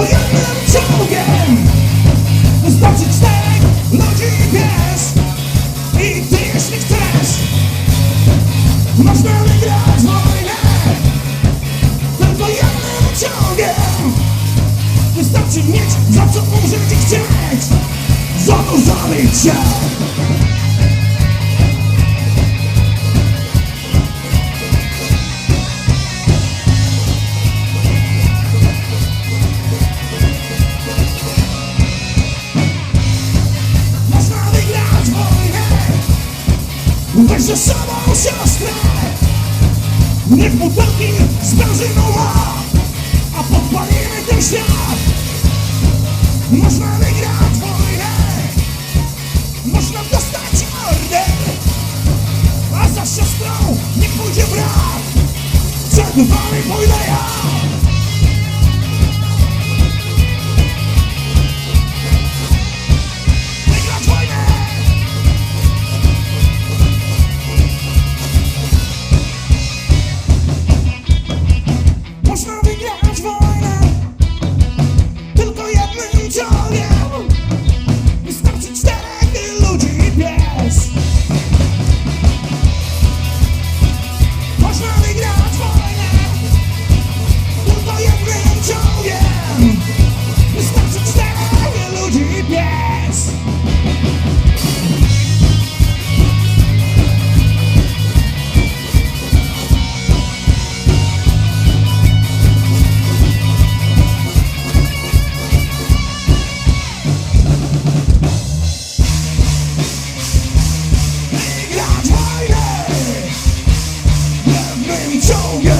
Bo jednym ciągiem Zboczyć tak ludzi wiesz. I ty jeśli chcesz Można wygrać wojnę. Tylko jednym ciągiem Wystarczy mieć za co użyć i chcieć. Za zabić się. Weź ze sobą siostrę Niech butelki z benzyną A podpalimy ten świat. Można wygrać wojnę. Można dostać order A za siostrą niech pójdzie brat. Przed wami pójdę ja show you.